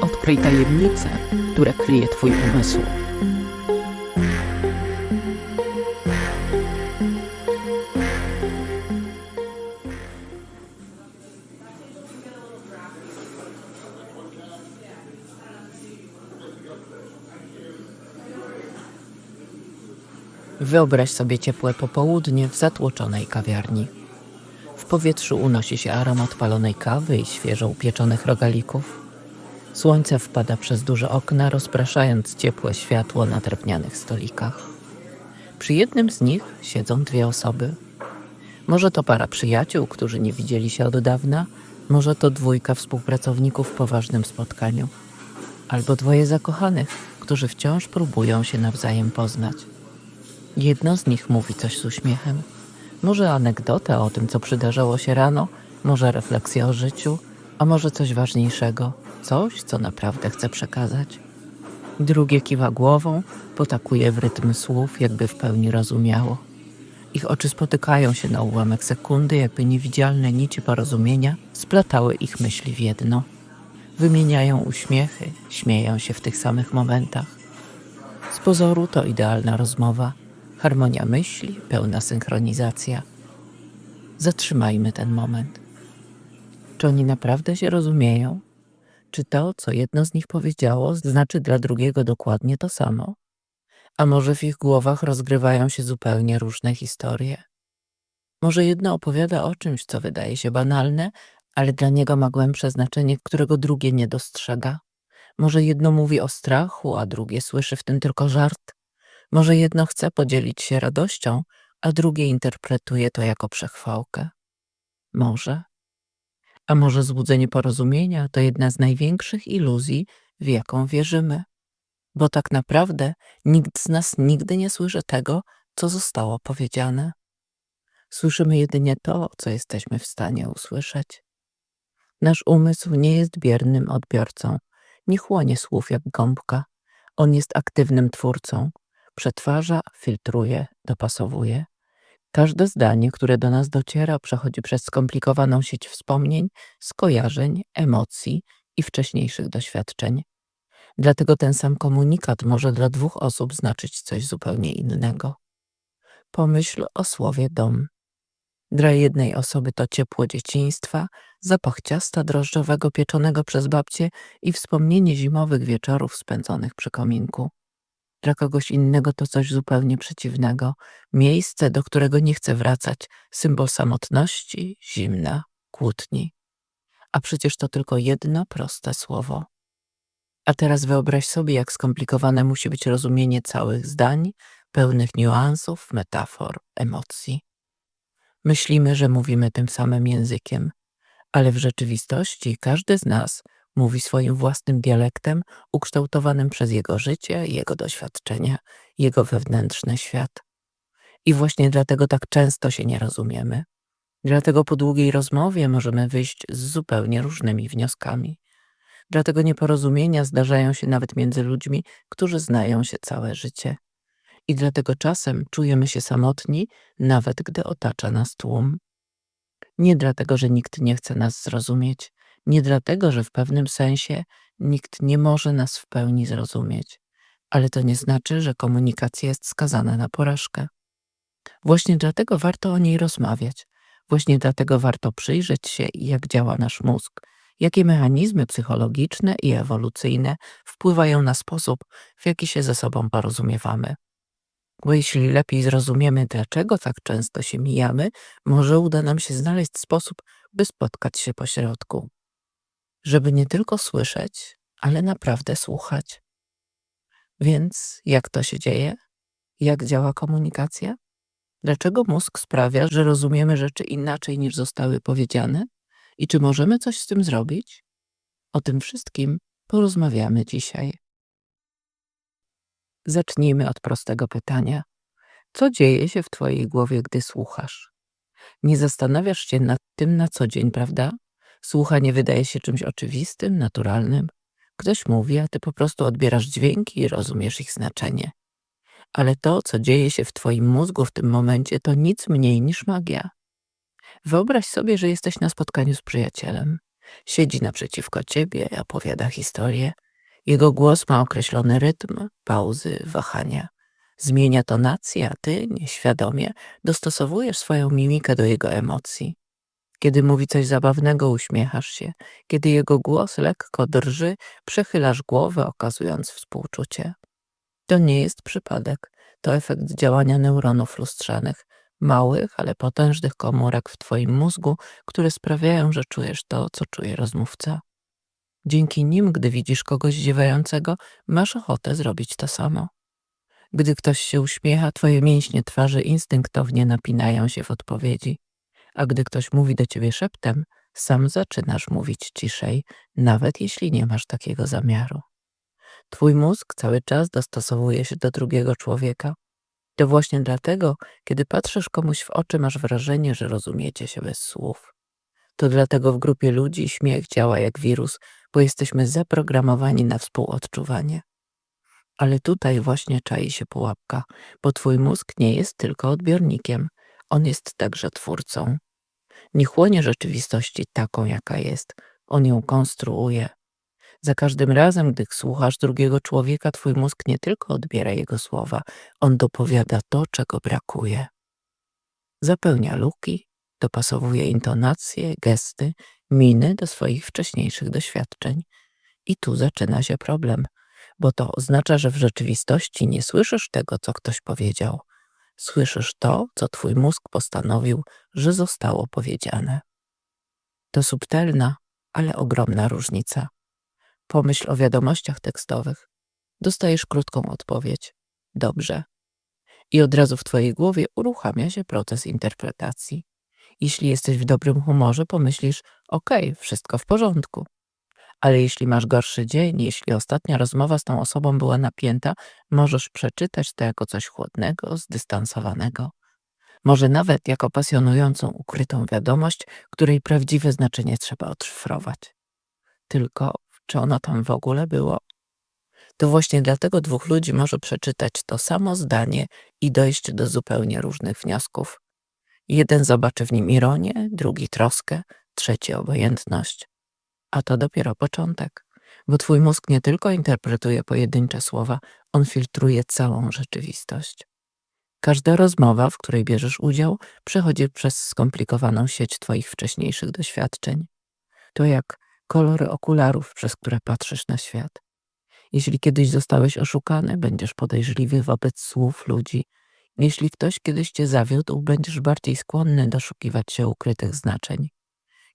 Odkryj tajemnice, które kryje Twój umysł. Wyobraź sobie ciepłe popołudnie w zatłoczonej kawiarni. Powietrzu unosi się aromat palonej kawy i świeżo upieczonych rogalików. Słońce wpada przez duże okna, rozpraszając ciepłe światło na drewnianych stolikach. Przy jednym z nich siedzą dwie osoby. Może to para przyjaciół, którzy nie widzieli się od dawna, może to dwójka współpracowników po ważnym spotkaniu, albo dwoje zakochanych, którzy wciąż próbują się nawzajem poznać. Jedno z nich mówi coś z uśmiechem. Może anegdotę o tym, co przydarzało się rano, może refleksję o życiu, a może coś ważniejszego, coś, co naprawdę chce przekazać. Drugie kiwa głową, potakuje w rytm słów, jakby w pełni rozumiało. Ich oczy spotykają się na ułamek sekundy, jakby niewidzialne nici porozumienia splatały ich myśli w jedno. Wymieniają uśmiechy, śmieją się w tych samych momentach. Z pozoru to idealna rozmowa, harmonia myśli, pełna synchronizacja. Zatrzymajmy ten moment. Czy oni naprawdę się rozumieją? Czy to, co jedno z nich powiedziało, znaczy dla drugiego dokładnie to samo? A może w ich głowach rozgrywają się zupełnie różne historie? Może jedno opowiada o czymś, co wydaje się banalne, ale dla niego ma głębsze znaczenie, którego drugie nie dostrzega? Może jedno mówi o strachu, a drugie słyszy w tym tylko żart? Może jedno chce podzielić się radością, a drugie interpretuje to jako przechwałkę? Może. A może złudzenie porozumienia to jedna z największych iluzji, w jaką wierzymy? Bo tak naprawdę nikt z nas nigdy nie słyszy tego, co zostało powiedziane. Słyszymy jedynie to, co jesteśmy w stanie usłyszeć. Nasz umysł nie jest biernym odbiorcą, nie chłonie słów jak gąbka. On jest aktywnym twórcą. Przetwarza, filtruje, dopasowuje. Każde zdanie, które do nas dociera, przechodzi przez skomplikowaną sieć wspomnień, skojarzeń, emocji i wcześniejszych doświadczeń. Dlatego ten sam komunikat może dla dwóch osób znaczyć coś zupełnie innego. Pomyśl o słowie dom. Dla jednej osoby to ciepło dzieciństwa, zapach ciasta drożdżowego pieczonego przez babcię i wspomnienie zimowych wieczorów spędzonych przy kominku. Dla kogoś innego to coś zupełnie przeciwnego, miejsce, do którego nie chce wracać, symbol samotności, zimna, kłótni. A przecież to tylko jedno proste słowo. A teraz wyobraź sobie, jak skomplikowane musi być rozumienie całych zdań, pełnych niuansów, metafor, emocji. Myślimy, że mówimy tym samym językiem, ale w rzeczywistości każdy z nas mówi swoim własnym dialektem, ukształtowanym przez jego życie, jego doświadczenia, jego wewnętrzny świat. I właśnie dlatego tak często się nie rozumiemy. Dlatego po długiej rozmowie możemy wyjść z zupełnie różnymi wnioskami. Dlatego nieporozumienia zdarzają się nawet między ludźmi, którzy znają się całe życie. I dlatego czasem czujemy się samotni, nawet gdy otacza nas tłum. Nie dlatego, że nikt nie chce nas zrozumieć, nie dlatego, że w pewnym sensie nikt nie może nas w pełni zrozumieć, ale to nie znaczy, że komunikacja jest skazana na porażkę. Właśnie dlatego warto o niej rozmawiać. Właśnie dlatego warto przyjrzeć się, jak działa nasz mózg, jakie mechanizmy psychologiczne i ewolucyjne wpływają na sposób, w jaki się ze sobą porozumiewamy. Bo jeśli lepiej zrozumiemy, dlaczego tak często się mijamy, może uda nam się znaleźć sposób, by spotkać się po środku. Żeby nie tylko słyszeć, ale naprawdę słuchać. Więc jak to się dzieje? Jak działa komunikacja? Dlaczego mózg sprawia, że rozumiemy rzeczy inaczej niż zostały powiedziane? I czy możemy coś z tym zrobić? O tym wszystkim porozmawiamy dzisiaj. Zacznijmy od prostego pytania. Co dzieje się w Twojej głowie, gdy słuchasz? Nie zastanawiasz się nad tym na co dzień, prawda? Słuchanie wydaje się czymś oczywistym, naturalnym. Ktoś mówi, a ty po prostu odbierasz dźwięki i rozumiesz ich znaczenie. Ale to, co dzieje się w Twoim mózgu w tym momencie, to nic mniej niż magia. Wyobraź sobie, że jesteś na spotkaniu z przyjacielem. Siedzi naprzeciwko ciebie, opowiada historię. Jego głos ma określony rytm, pauzy, wahania. Zmienia tonację, a ty, nieświadomie, dostosowujesz swoją mimikę do jego emocji. Kiedy mówi coś zabawnego, uśmiechasz się. Kiedy jego głos lekko drży, przechylasz głowę, okazując współczucie. To nie jest przypadek. To efekt działania neuronów lustrzanych, małych, ale potężnych komórek w twoim mózgu, które sprawiają, że czujesz to, co czuje rozmówca. Dzięki nim, gdy widzisz kogoś zdziewającego, masz ochotę zrobić to samo. Gdy ktoś się uśmiecha, twoje mięśnie twarzy instynktownie napinają się w odpowiedzi, a gdy ktoś mówi do ciebie szeptem, sam zaczynasz mówić ciszej, nawet jeśli nie masz takiego zamiaru. Twój mózg cały czas dostosowuje się do drugiego człowieka. To właśnie dlatego, kiedy patrzysz komuś w oczy, masz wrażenie, że rozumiecie się bez słów. To dlatego w grupie ludzi śmiech działa jak wirus, bo jesteśmy zaprogramowani na współodczuwanie. Ale tutaj właśnie czai się pułapka, bo twój mózg nie jest tylko odbiornikiem, on jest także twórcą. Nie chłonie rzeczywistości taką, jaka jest, on ją konstruuje. Za każdym razem, gdy słuchasz drugiego człowieka, twój mózg nie tylko odbiera jego słowa, on dopowiada to, czego brakuje. Zapełnia luki, dopasowuje intonacje, gesty, miny do swoich wcześniejszych doświadczeń. I tu zaczyna się problem, bo to oznacza, że w rzeczywistości nie słyszysz tego, co ktoś powiedział. Słyszysz to, co twój mózg postanowił, że zostało powiedziane. To subtelna, ale ogromna różnica. Pomyśl o wiadomościach tekstowych. Dostajesz krótką odpowiedź. Dobrze. I od razu w twojej głowie uruchamia się proces interpretacji. Jeśli jesteś w dobrym humorze, pomyślisz: OK, wszystko w porządku. Ale jeśli masz gorszy dzień, jeśli ostatnia rozmowa z tą osobą była napięta, możesz przeczytać to jako coś chłodnego, zdystansowanego. Może nawet jako pasjonującą, ukrytą wiadomość, której prawdziwe znaczenie trzeba odszyfrować. Tylko czy ono tam w ogóle było? To właśnie dlatego dwóch ludzi może przeczytać to samo zdanie i dojść do zupełnie różnych wniosków. Jeden zobaczy w nim ironię, drugi troskę, trzeci obojętność. A to dopiero początek, bo twój mózg nie tylko interpretuje pojedyncze słowa, on filtruje całą rzeczywistość. Każda rozmowa, w której bierzesz udział, przechodzi przez skomplikowaną sieć twoich wcześniejszych doświadczeń. To jak kolory okularów, przez które patrzysz na świat. Jeśli kiedyś zostałeś oszukany, będziesz podejrzliwy wobec słów ludzi. Jeśli ktoś kiedyś cię zawiódł, będziesz bardziej skłonny doszukiwać się ukrytych znaczeń.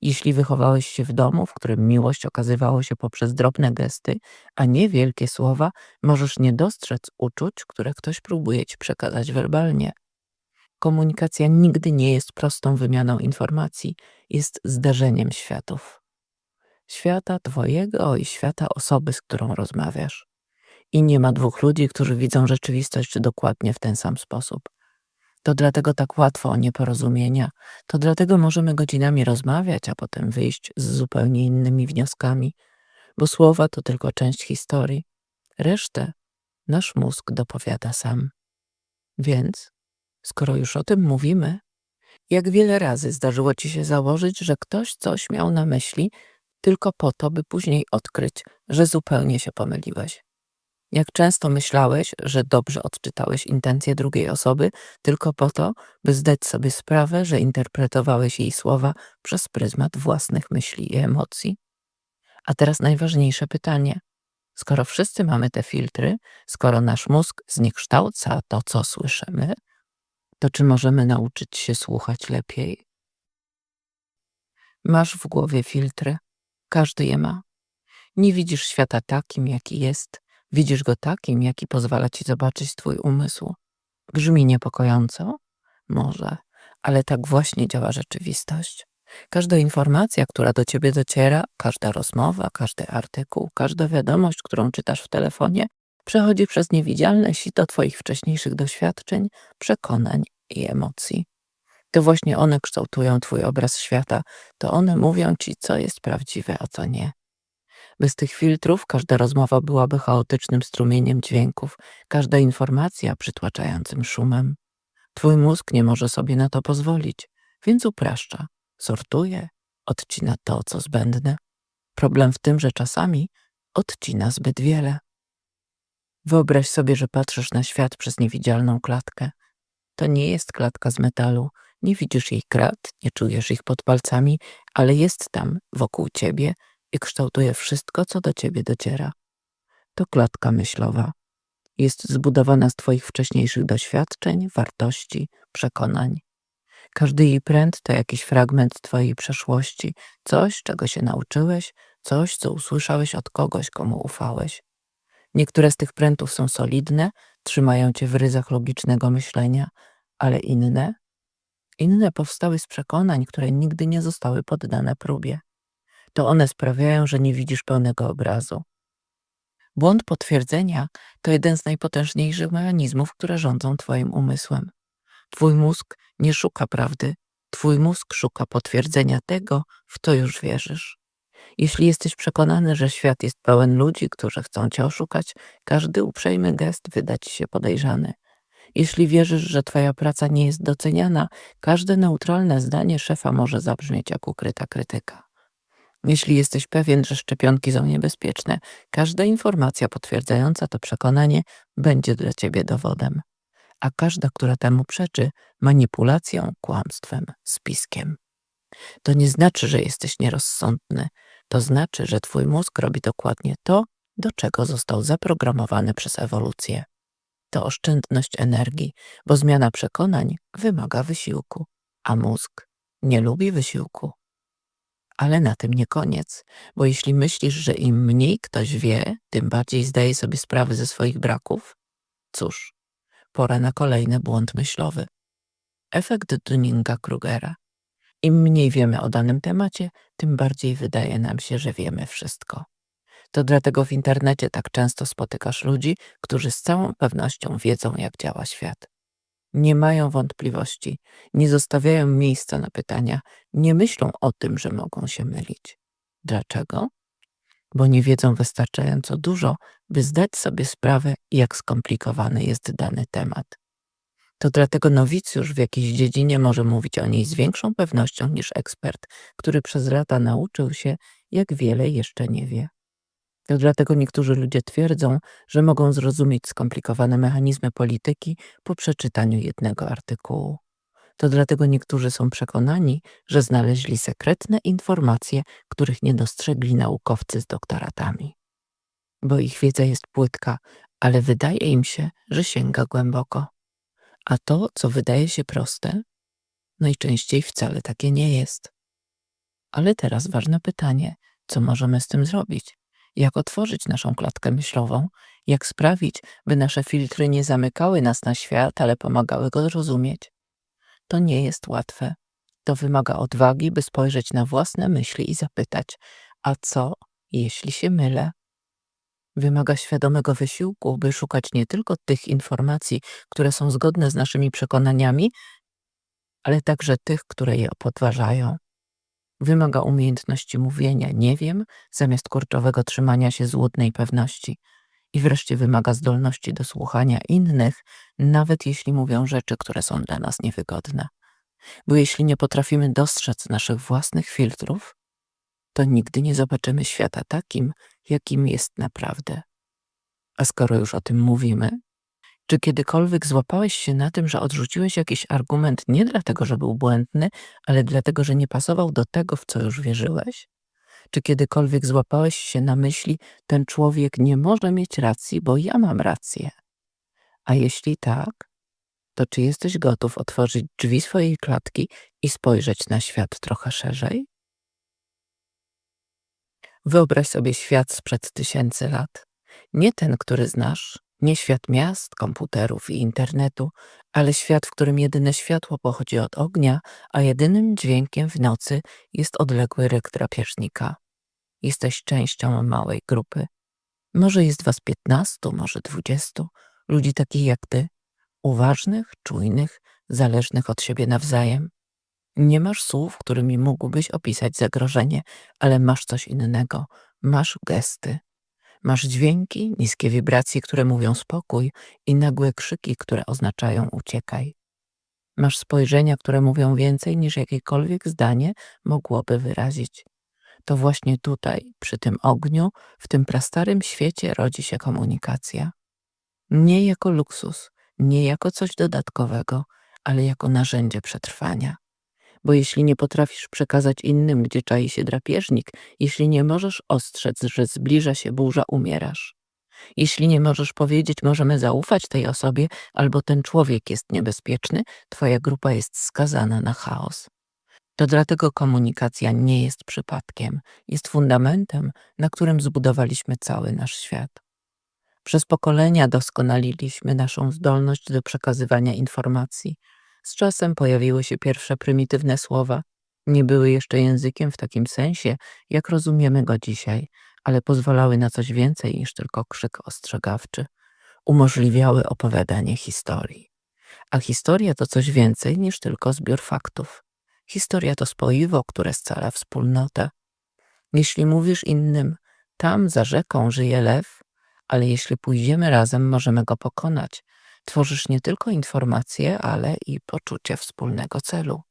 Jeśli wychowałeś się w domu, w którym miłość okazywało się poprzez drobne gesty, a nie wielkie słowa, możesz nie dostrzec uczuć, które ktoś próbuje ci przekazać werbalnie. Komunikacja nigdy nie jest prostą wymianą informacji, jest zdarzeniem światów świata Twojego i świata osoby, z którą rozmawiasz. I nie ma dwóch ludzi, którzy widzą rzeczywistość dokładnie w ten sam sposób. To dlatego tak łatwo o nieporozumienia, to dlatego możemy godzinami rozmawiać, a potem wyjść z zupełnie innymi wnioskami, bo słowa to tylko część historii. Resztę nasz mózg dopowiada sam. Więc, skoro już o tym mówimy, jak wiele razy zdarzyło ci się założyć, że ktoś coś miał na myśli, tylko po to, by później odkryć, że zupełnie się pomyliłeś. Jak często myślałeś, że dobrze odczytałeś intencje drugiej osoby, tylko po to, by zdać sobie sprawę, że interpretowałeś jej słowa przez pryzmat własnych myśli i emocji? A teraz najważniejsze pytanie. Skoro wszyscy mamy te filtry, skoro nasz mózg zniekształca to, co słyszymy, to czy możemy nauczyć się słuchać lepiej? Masz w głowie filtry, każdy je ma. Nie widzisz świata takim, jaki jest, widzisz go takim, jaki pozwala ci zobaczyć twój umysł. Brzmi niepokojąco? Może, ale tak właśnie działa rzeczywistość. Każda informacja, która do ciebie dociera, każda rozmowa, każdy artykuł, każda wiadomość, którą czytasz w telefonie, przechodzi przez niewidzialne sito twoich wcześniejszych doświadczeń, przekonań i emocji. To właśnie one kształtują Twój obraz świata, to one mówią Ci, co jest prawdziwe, a co nie. Bez tych filtrów każda rozmowa byłaby chaotycznym strumieniem dźwięków, każda informacja przytłaczającym szumem. Twój mózg nie może sobie na to pozwolić, więc upraszcza, sortuje, odcina to, co zbędne. Problem w tym, że czasami odcina zbyt wiele. Wyobraź sobie, że patrzysz na świat przez niewidzialną klatkę. To nie jest klatka z metalu, nie widzisz jej krat, nie czujesz ich pod palcami, ale jest tam, wokół ciebie i kształtuje wszystko, co do ciebie dociera. To klatka myślowa. Jest zbudowana z twoich wcześniejszych doświadczeń, wartości, przekonań. Każdy jej pręt to jakiś fragment twojej przeszłości, coś, czego się nauczyłeś, coś, co usłyszałeś od kogoś, komu ufałeś. Niektóre z tych prętów są solidne, trzymają cię w ryzach logicznego myślenia, ale inne, inne powstały z przekonań, które nigdy nie zostały poddane próbie. To one sprawiają, że nie widzisz pełnego obrazu. Błąd potwierdzenia to jeden z najpotężniejszych mechanizmów, które rządzą Twoim umysłem. Twój mózg nie szuka prawdy, Twój mózg szuka potwierdzenia tego, w co już wierzysz. Jeśli jesteś przekonany, że świat jest pełen ludzi, którzy chcą Cię oszukać, każdy uprzejmy gest wyda Ci się podejrzany. Jeśli wierzysz, że Twoja praca nie jest doceniana, każde neutralne zdanie szefa może zabrzmieć jak ukryta krytyka. Jeśli jesteś pewien, że szczepionki są niebezpieczne, każda informacja potwierdzająca to przekonanie będzie dla ciebie dowodem. A każda, która temu przeczy, manipulacją, kłamstwem, spiskiem. To nie znaczy, że jesteś nierozsądny. To znaczy, że twój mózg robi dokładnie to, do czego został zaprogramowany przez ewolucję. To oszczędność energii, bo zmiana przekonań wymaga wysiłku, a mózg nie lubi wysiłku. Ale na tym nie koniec, bo jeśli myślisz, że im mniej ktoś wie, tym bardziej zdaje sobie sprawę ze swoich braków, cóż, pora na kolejny błąd myślowy. Efekt Dunninga-Krugera. Im mniej wiemy o danym temacie, tym bardziej wydaje nam się, że wiemy wszystko. To dlatego w internecie tak często spotykasz ludzi, którzy z całą pewnością wiedzą, jak działa świat nie mają wątpliwości, nie zostawiają miejsca na pytania, nie myślą o tym, że mogą się mylić. Dlaczego? Bo nie wiedzą wystarczająco dużo, by zdać sobie sprawę, jak skomplikowany jest dany temat. To dlatego nowicjusz w jakiejś dziedzinie może mówić o niej z większą pewnością niż ekspert, który przez lata nauczył się, jak wiele jeszcze nie wie. To dlatego niektórzy ludzie twierdzą, że mogą zrozumieć skomplikowane mechanizmy polityki po przeczytaniu jednego artykułu. To dlatego niektórzy są przekonani, że znaleźli sekretne informacje, których nie dostrzegli naukowcy z doktoratami. Bo ich wiedza jest płytka, ale wydaje im się, że sięga głęboko. A to, co wydaje się proste, najczęściej wcale takie nie jest. Ale teraz ważne pytanie, co możemy z tym zrobić? Jak otworzyć naszą klatkę myślową, jak sprawić, by nasze filtry nie zamykały nas na świat, ale pomagały go zrozumieć. To nie jest łatwe. To wymaga odwagi, by spojrzeć na własne myśli i zapytać, a co, jeśli się mylę? Wymaga świadomego wysiłku, by szukać nie tylko tych informacji, które są zgodne z naszymi przekonaniami, ale także tych, które je podważają. Wymaga umiejętności mówienia nie wiem, zamiast kurczowego trzymania się złudnej pewności. I wreszcie wymaga zdolności do słuchania innych, nawet jeśli mówią rzeczy, które są dla nas niewygodne. Bo jeśli nie potrafimy dostrzec naszych własnych filtrów, to nigdy nie zobaczymy świata takim, jakim jest naprawdę. A skoro już o tym mówimy, czy kiedykolwiek złapałeś się na tym, że odrzuciłeś jakiś argument nie dlatego, że był błędny, ale dlatego, że nie pasował do tego, w co już wierzyłeś? Czy kiedykolwiek złapałeś się na myśli, ten człowiek nie może mieć racji, bo ja mam rację? A jeśli tak, to czy jesteś gotów otworzyć drzwi swojej klatki i spojrzeć na świat trochę szerzej? Wyobraź sobie świat sprzed tysięcy lat. Nie ten, który znasz, nie świat miast, komputerów i internetu, ale świat, w którym jedyne światło pochodzi od ognia, a jedynym dźwiękiem w nocy jest odległy ryk drapieżnika. Jesteś częścią małej grupy. Może jest was piętnastu, może dwudziestu, ludzi takich jak ty, uważnych, czujnych, zależnych od siebie nawzajem. Nie masz słów, którymi mógłbyś opisać zagrożenie, ale masz coś innego. Masz gesty, Masz dźwięki, niskie wibracje, które mówią spokój i nagłe krzyki, które oznaczają uciekaj. Masz spojrzenia, które mówią więcej niż jakiekolwiek zdanie mogłoby wyrazić. To właśnie tutaj, przy tym ogniu, w tym prastarym świecie rodzi się komunikacja. Nie jako luksus, nie jako coś dodatkowego, ale jako narzędzie przetrwania. Bo jeśli nie potrafisz przekazać innym, gdzie czai się drapieżnik, jeśli nie możesz ostrzec, że zbliża się burza, umierasz. Jeśli nie możesz powiedzieć, możemy zaufać tej osobie, albo ten człowiek jest niebezpieczny, twoja grupa jest skazana na chaos. To dlatego komunikacja nie jest przypadkiem, jest fundamentem, na którym zbudowaliśmy cały nasz świat. Przez pokolenia doskonaliliśmy naszą zdolność do przekazywania informacji. Z czasem pojawiły się pierwsze prymitywne słowa. Nie były jeszcze językiem w takim sensie, jak rozumiemy go dzisiaj, ale pozwalały na coś więcej niż tylko krzyk ostrzegawczy. Umożliwiały opowiadanie historii. A historia to coś więcej niż tylko zbiór faktów. Historia to spoiwo, które scala wspólnotę. Jeśli mówisz innym, tam za rzeką żyje lew, ale jeśli pójdziemy razem, możemy go pokonać. Tworzysz nie tylko informacje, ale i poczucie wspólnego celu.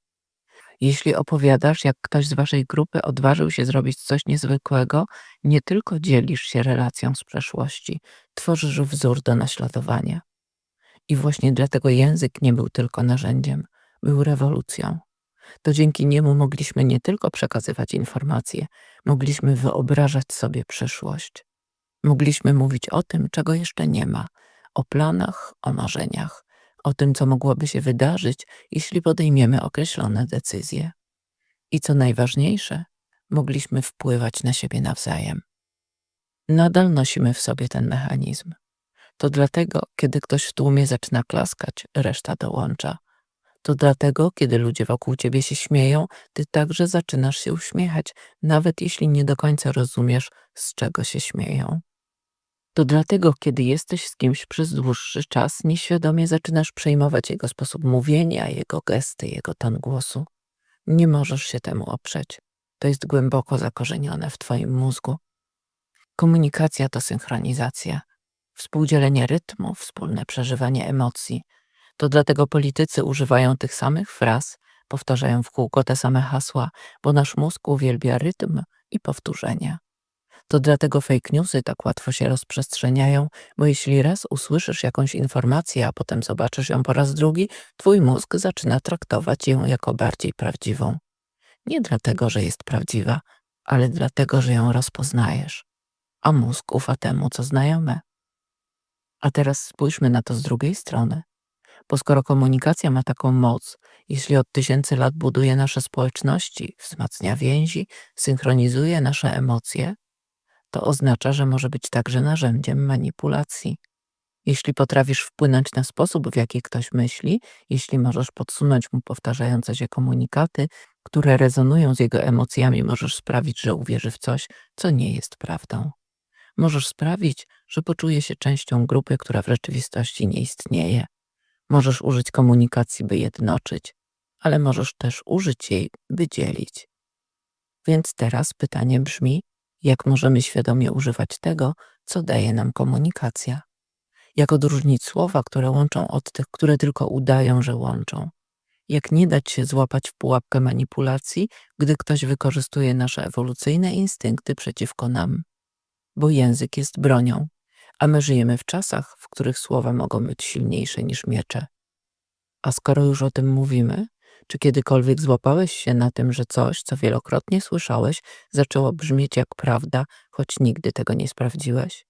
Jeśli opowiadasz, jak ktoś z waszej grupy odważył się zrobić coś niezwykłego, nie tylko dzielisz się relacją z przeszłości, tworzysz wzór do naśladowania. I właśnie dlatego język nie był tylko narzędziem, był rewolucją. To dzięki niemu mogliśmy nie tylko przekazywać informacje, mogliśmy wyobrażać sobie przyszłość. Mogliśmy mówić o tym, czego jeszcze nie ma, o planach, o marzeniach, o tym, co mogłoby się wydarzyć, jeśli podejmiemy określone decyzje. I co najważniejsze, mogliśmy wpływać na siebie nawzajem. Nadal nosimy w sobie ten mechanizm. To dlatego, kiedy ktoś w tłumie zaczyna klaskać, reszta dołącza. To dlatego, kiedy ludzie wokół ciebie się śmieją, ty także zaczynasz się uśmiechać, nawet jeśli nie do końca rozumiesz, z czego się śmieją. To dlatego, kiedy jesteś z kimś przez dłuższy czas, nieświadomie zaczynasz przejmować jego sposób mówienia, jego gesty, jego ton głosu. Nie możesz się temu oprzeć. To jest głęboko zakorzenione w Twoim mózgu. Komunikacja to synchronizacja, współdzielenie rytmu, wspólne przeżywanie emocji. To dlatego politycy używają tych samych fraz, powtarzają w kółko te same hasła, bo nasz mózg uwielbia rytm i powtórzenia. To dlatego fake newsy tak łatwo się rozprzestrzeniają, bo jeśli raz usłyszysz jakąś informację, a potem zobaczysz ją po raz drugi, twój mózg zaczyna traktować ją jako bardziej prawdziwą. Nie dlatego, że jest prawdziwa, ale dlatego, że ją rozpoznajesz. A mózg ufa temu, co znajome. A teraz spójrzmy na to z drugiej strony. Bo skoro komunikacja ma taką moc, jeśli od tysięcy lat buduje nasze społeczności, wzmacnia więzi, synchronizuje nasze emocje, to oznacza, że może być także narzędziem manipulacji. Jeśli potrafisz wpłynąć na sposób, w jaki ktoś myśli, jeśli możesz podsunąć mu powtarzające się komunikaty, które rezonują z jego emocjami, możesz sprawić, że uwierzy w coś, co nie jest prawdą. Możesz sprawić, że poczuje się częścią grupy, która w rzeczywistości nie istnieje. Możesz użyć komunikacji, by jednoczyć, ale możesz też użyć jej, by dzielić. Więc teraz pytanie brzmi, jak możemy świadomie używać tego, co daje nam komunikacja. Jak odróżnić słowa, które łączą od tych, które tylko udają, że łączą. Jak nie dać się złapać w pułapkę manipulacji, gdy ktoś wykorzystuje nasze ewolucyjne instynkty przeciwko nam. Bo język jest bronią, a my żyjemy w czasach, w których słowa mogą być silniejsze niż miecze. A skoro już o tym mówimy, czy kiedykolwiek złapałeś się na tym, że coś, co wielokrotnie słyszałeś, zaczęło brzmieć jak prawda, choć nigdy tego nie sprawdziłeś?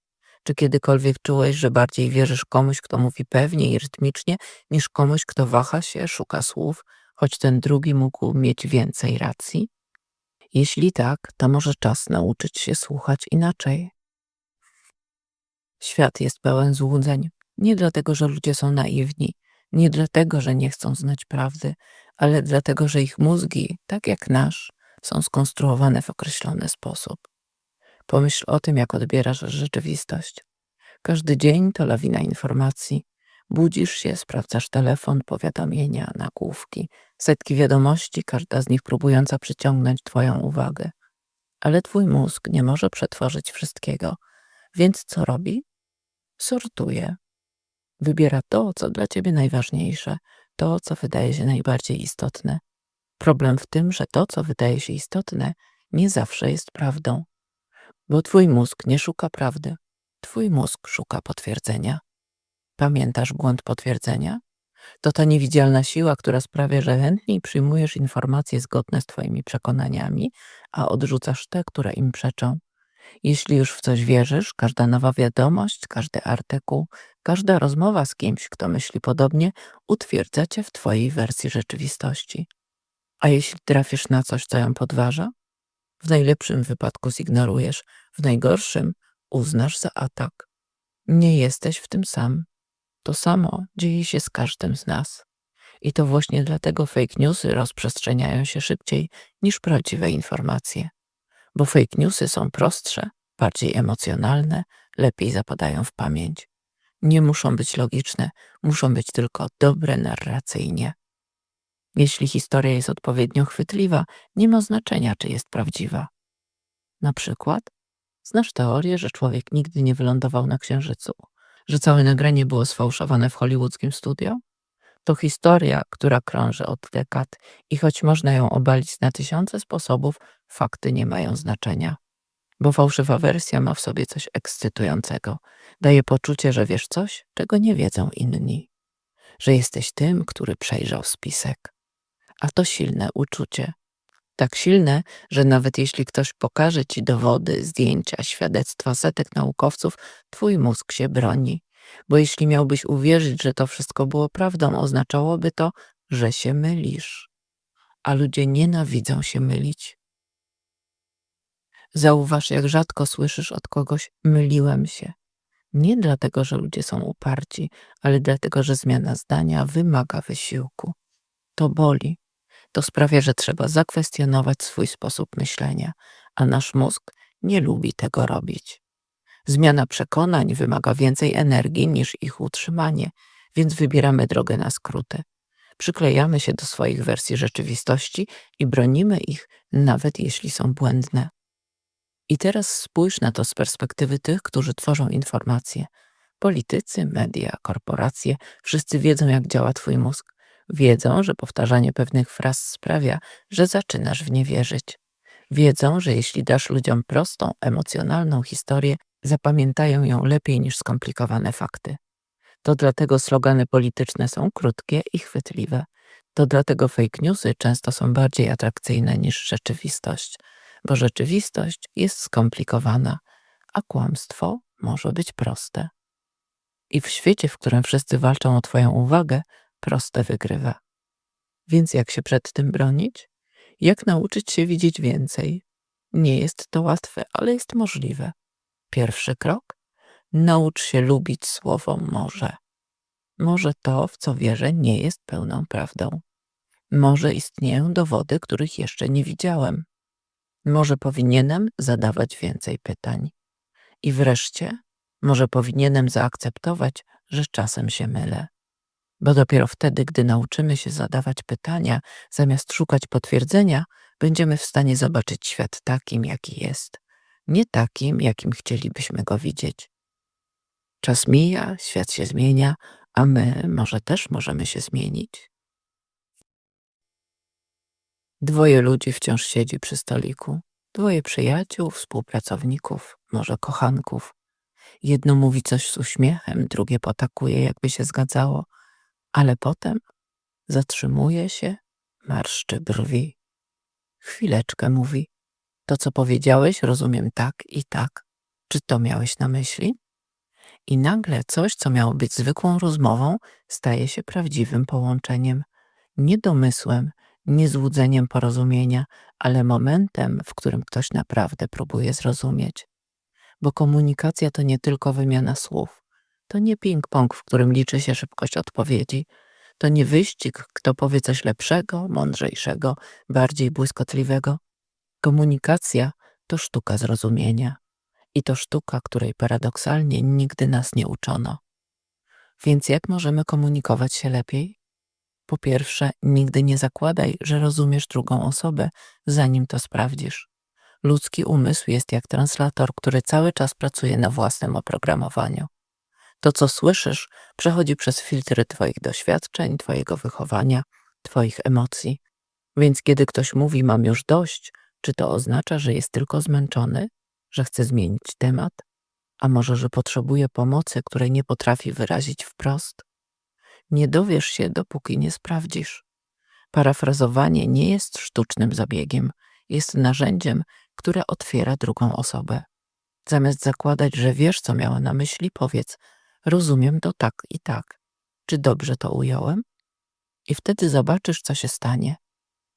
Czy kiedykolwiek czułeś, że bardziej wierzysz komuś, kto mówi pewnie i rytmicznie, niż komuś, kto waha się, szuka słów, choć ten drugi mógł mieć więcej racji? Jeśli tak, to może czas nauczyć się słuchać inaczej. Świat jest pełen złudzeń. Nie dlatego, że ludzie są naiwni, nie dlatego, że nie chcą znać prawdy, ale dlatego, że ich mózgi, tak jak nasz, są skonstruowane w określony sposób. Pomyśl o tym, jak odbierasz rzeczywistość. Każdy dzień to lawina informacji. Budzisz się, sprawdzasz telefon, powiadomienia, nagłówki, setki wiadomości, każda z nich próbująca przyciągnąć Twoją uwagę. Ale Twój mózg nie może przetworzyć wszystkiego, więc co robi? Sortuje. Wybiera to, co dla Ciebie najważniejsze, to, co wydaje się najbardziej istotne. Problem w tym, że to, co wydaje się istotne, nie zawsze jest prawdą, bo twój mózg nie szuka prawdy, twój mózg szuka potwierdzenia. Pamiętasz błąd potwierdzenia? To ta niewidzialna siła, która sprawia, że chętniej przyjmujesz informacje zgodne z Twoimi przekonaniami, a odrzucasz te, które im przeczą. Jeśli już w coś wierzysz, każda nowa wiadomość, każdy artykuł, każda rozmowa z kimś, kto myśli podobnie, utwierdza cię w Twojej wersji rzeczywistości. A jeśli trafisz na coś, co ją podważa, w najlepszym wypadku zignorujesz, w najgorszym uznasz za atak. Nie jesteś w tym sam. To samo dzieje się z każdym z nas. I to właśnie dlatego fake newsy rozprzestrzeniają się szybciej niż prawdziwe informacje. Bo fake newsy są prostsze, bardziej emocjonalne, lepiej zapadają w pamięć. Nie muszą być logiczne, muszą być tylko dobre narracyjnie. Jeśli historia jest odpowiednio chwytliwa, nie ma znaczenia, czy jest prawdziwa. Na przykład, znasz teorię, że człowiek nigdy nie wylądował na Księżycu, że całe nagranie było sfałszowane w hollywoodzkim studio? To historia, która krąży od dekad i choć można ją obalić na tysiące sposobów, fakty nie mają znaczenia. Bo fałszywa wersja ma w sobie coś ekscytującego. Daje poczucie, że wiesz coś, czego nie wiedzą inni. Że jesteś tym, który przejrzał spisek. A to silne uczucie. Tak silne, że nawet jeśli ktoś pokaże ci dowody, zdjęcia, świadectwa setek naukowców, twój mózg się broni. Bo jeśli miałbyś uwierzyć, że to wszystko było prawdą, oznaczałoby to, że się mylisz. A ludzie nienawidzą się mylić. Zauważ, jak rzadko słyszysz od kogoś myliłem się. Nie dlatego, że ludzie są uparci, ale dlatego, że zmiana zdania wymaga wysiłku. To boli. To sprawia, że trzeba zakwestionować swój sposób myślenia, a nasz mózg nie lubi tego robić. Zmiana przekonań wymaga więcej energii niż ich utrzymanie, więc wybieramy drogę na skróty. Przyklejamy się do swoich wersji rzeczywistości i bronimy ich, nawet jeśli są błędne. I teraz spójrz na to z perspektywy tych, którzy tworzą informacje. Politycy, media, korporacje, wszyscy wiedzą, jak działa Twój mózg. Wiedzą, że powtarzanie pewnych fraz sprawia, że zaczynasz w nie wierzyć. Wiedzą, że jeśli dasz ludziom prostą, emocjonalną historię, zapamiętają ją lepiej niż skomplikowane fakty. To dlatego slogany polityczne są krótkie i chwytliwe. To dlatego fake newsy często są bardziej atrakcyjne niż rzeczywistość, bo rzeczywistość jest skomplikowana, a kłamstwo może być proste. I w świecie, w którym wszyscy walczą o Twoją uwagę, proste wygrywa. Więc jak się przed tym bronić? Jak nauczyć się widzieć więcej? Nie jest to łatwe, ale jest możliwe. Pierwszy krok? Naucz się lubić słowo może. Może to, w co wierzę, nie jest pełną prawdą. Może istnieją dowody, których jeszcze nie widziałem. Może powinienem zadawać więcej pytań. I wreszcie, może powinienem zaakceptować, że czasem się mylę. Bo dopiero wtedy, gdy nauczymy się zadawać pytania, zamiast szukać potwierdzenia, będziemy w stanie zobaczyć świat takim, jaki jest, nie takim, jakim chcielibyśmy go widzieć. Czas mija, świat się zmienia, a my może też możemy się zmienić. Dwoje ludzi wciąż siedzi przy stoliku. Dwoje przyjaciół, współpracowników, może kochanków. Jedno mówi coś z uśmiechem, drugie potakuje, jakby się zgadzało, ale potem zatrzymuje się, marszczy brwi. Chwileczkę mówi. To, co powiedziałeś, rozumiem tak i tak. Czy to miałeś na myśli? I nagle coś, co miało być zwykłą rozmową, staje się prawdziwym połączeniem, nie domysłem, nie złudzeniem porozumienia, ale momentem, w którym ktoś naprawdę próbuje zrozumieć. Bo komunikacja to nie tylko wymiana słów, to nie ping-pong, w którym liczy się szybkość odpowiedzi, to nie wyścig, kto powie coś lepszego, mądrzejszego, bardziej błyskotliwego. Komunikacja to sztuka zrozumienia. I to sztuka, której paradoksalnie nigdy nas nie uczono. Więc jak możemy komunikować się lepiej? Po pierwsze, nigdy nie zakładaj, że rozumiesz drugą osobę, zanim to sprawdzisz. Ludzki umysł jest jak translator, który cały czas pracuje na własnym oprogramowaniu. To, co słyszysz, przechodzi przez filtry Twoich doświadczeń, Twojego wychowania, Twoich emocji. Więc kiedy ktoś mówi, mam już dość, Czy to oznacza, że jest tylko zmęczony, że chce zmienić temat, a może, że potrzebuje pomocy, której nie potrafi wyrazić wprost? Nie dowiesz się, dopóki nie sprawdzisz. Parafrazowanie nie jest sztucznym zabiegiem, jest narzędziem, które otwiera drugą osobę. Zamiast zakładać, że wiesz, co miała na myśli, powiedz: Rozumiem to tak i tak. Czy dobrze to ująłem? I wtedy zobaczysz, co się stanie.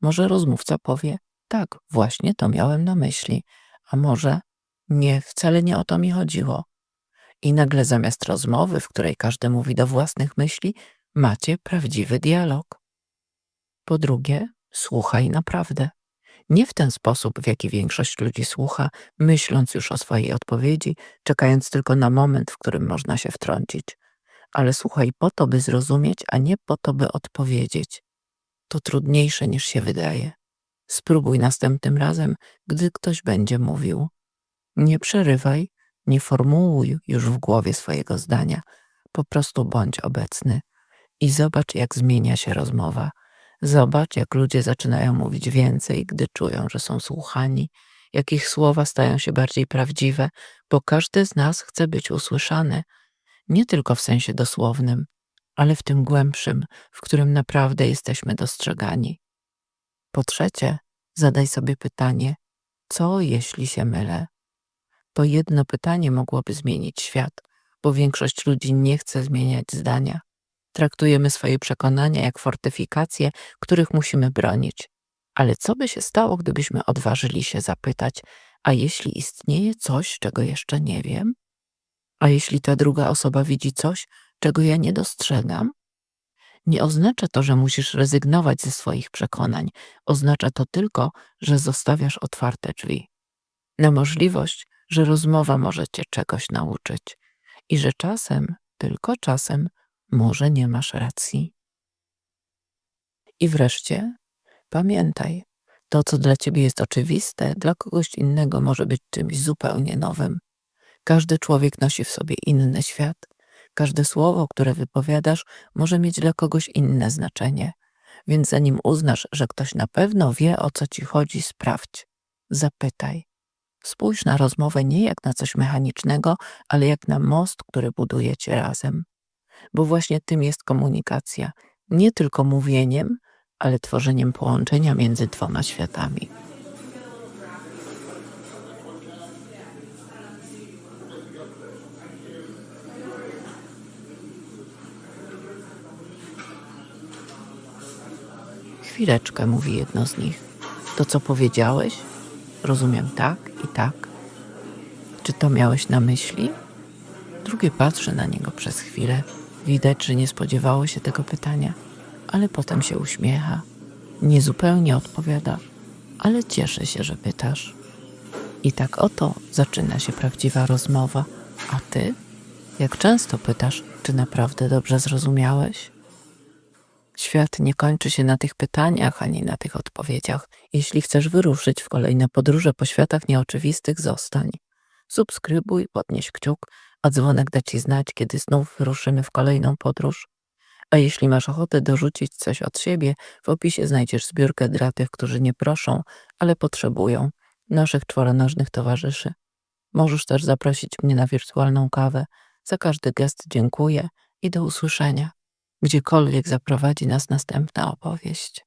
Może rozmówca powie: Tak, właśnie to miałem na myśli, a może nie, wcale nie o to mi chodziło. I nagle zamiast rozmowy, w której każdy mówi do własnych myśli, macie prawdziwy dialog. Po drugie, słuchaj naprawdę. Nie w ten sposób, w jaki większość ludzi słucha, myśląc już o swojej odpowiedzi, czekając tylko na moment, w którym można się wtrącić. Ale słuchaj po to, by zrozumieć, a nie po to, by odpowiedzieć. To trudniejsze niż się wydaje. Spróbuj następnym razem, gdy ktoś będzie mówił. Nie przerywaj, nie formułuj już w głowie swojego zdania, po prostu bądź obecny i zobacz, jak zmienia się rozmowa. Zobacz, jak ludzie zaczynają mówić więcej, gdy czują, że są słuchani, jak ich słowa stają się bardziej prawdziwe, bo każdy z nas chce być usłyszany, nie tylko w sensie dosłownym, ale w tym głębszym, w którym naprawdę jesteśmy dostrzegani. Po trzecie, zadaj sobie pytanie, co jeśli się mylę? To jedno pytanie mogłoby zmienić świat, bo większość ludzi nie chce zmieniać zdania. Traktujemy swoje przekonania jak fortyfikacje, których musimy bronić. Ale co by się stało, gdybyśmy odważyli się zapytać, a jeśli istnieje coś, czego jeszcze nie wiem? A jeśli ta druga osoba widzi coś, czego ja nie dostrzegam? Nie oznacza to, że musisz rezygnować ze swoich przekonań. Oznacza to tylko, że zostawiasz otwarte drzwi. Na możliwość, że rozmowa może cię czegoś nauczyć i że czasem, tylko czasem, może nie masz racji. I wreszcie pamiętaj, to, co dla ciebie jest oczywiste, dla kogoś innego może być czymś zupełnie nowym. Każdy człowiek nosi w sobie inny świat. Każde słowo, które wypowiadasz, może mieć dla kogoś inne znaczenie. Więc zanim uznasz, że ktoś na pewno wie, o co ci chodzi, sprawdź. Zapytaj. Spójrz na rozmowę nie jak na coś mechanicznego, ale jak na most, który budujecie razem bo właśnie tym jest komunikacja. Nie tylko mówieniem, ale tworzeniem połączenia między dwoma światami. Chwileczkę, mówi jedno z nich. To, co powiedziałeś? Rozumiem tak i tak. Czy to miałeś na myśli? Drugie patrzy na niego przez chwilę Widać, że nie spodziewało się tego pytania, ale potem się uśmiecha. Niezupełnie odpowiada, ale cieszę się, że pytasz. I tak oto zaczyna się prawdziwa rozmowa. A ty? Jak często pytasz, czy naprawdę dobrze zrozumiałeś? Świat nie kończy się na tych pytaniach ani na tych odpowiedziach. Jeśli chcesz wyruszyć w kolejne podróże po światach nieoczywistych, zostań. Subskrybuj, podnieś kciuk, a dzwonek da Ci znać, kiedy znów wyruszymy w kolejną podróż. A jeśli masz ochotę dorzucić coś od siebie, w opisie znajdziesz zbiórkę dla tych, którzy nie proszą, ale potrzebują, naszych czworonożnych towarzyszy. Możesz też zaprosić mnie na wirtualną kawę. Za każdy gest dziękuję i do usłyszenia, gdziekolwiek zaprowadzi nas następna opowieść.